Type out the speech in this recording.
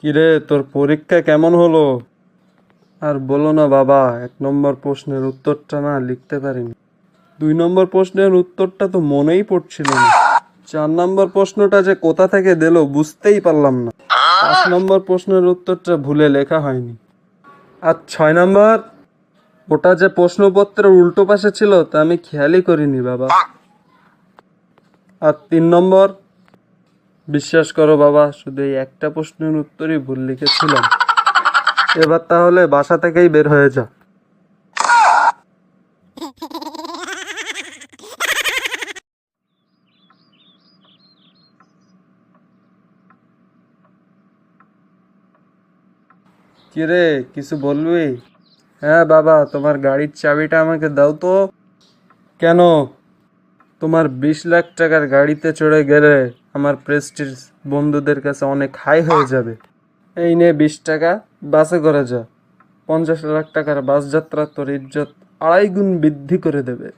কিরে, তোর পরীক্ষা কেমন হলো? আর বলো না বাবা, এক নম্বর প্রশ্নের উত্তরটা না লিখতে পারিনি। দুই নম্বর প্রশ্নের উত্তরটা তো মনেই পড়ছিল না। চার নম্বর প্রশ্নটা যে কোথা থেকে দিল বুঝতেই পারলাম না। পাঁচ নম্বর প্রশ্নের উত্তরটা ভুলে লেখা হয়নি। আর ছয় নম্বর, ওটা যে প্রশ্নপত্রের উল্টো পাশে ছিল তা আমি খেয়ালই করিনি বাবা। আর তিন নম্বর বিশ্বাস করো বাবা, শুধু এই একটা প্রশ্নের উত্তরই ভুল লিখেছিলাম। এবার তাহলে বাসা থেকেই বের হয়ে যা। কিরে কিছু বলবি? হ্যাঁ বাবা, তোমার গাড়ির চাবিটা আমাকে দাও তো। কেন? তোমার বিশ লাখ টাকার গাড়িতে চড়ে গেলে আমার প্রেস্টিজ বন্ধুদের কাছে অনেক হাই হয়ে যাবে। এই নিয়ে বিশ টাকা, বাসে করে যা। পঞ্চাশ লাখ টাকার বাস যাত্রা তোর ইজ্জত আড়াই গুণ বৃদ্ধি করে দেবে।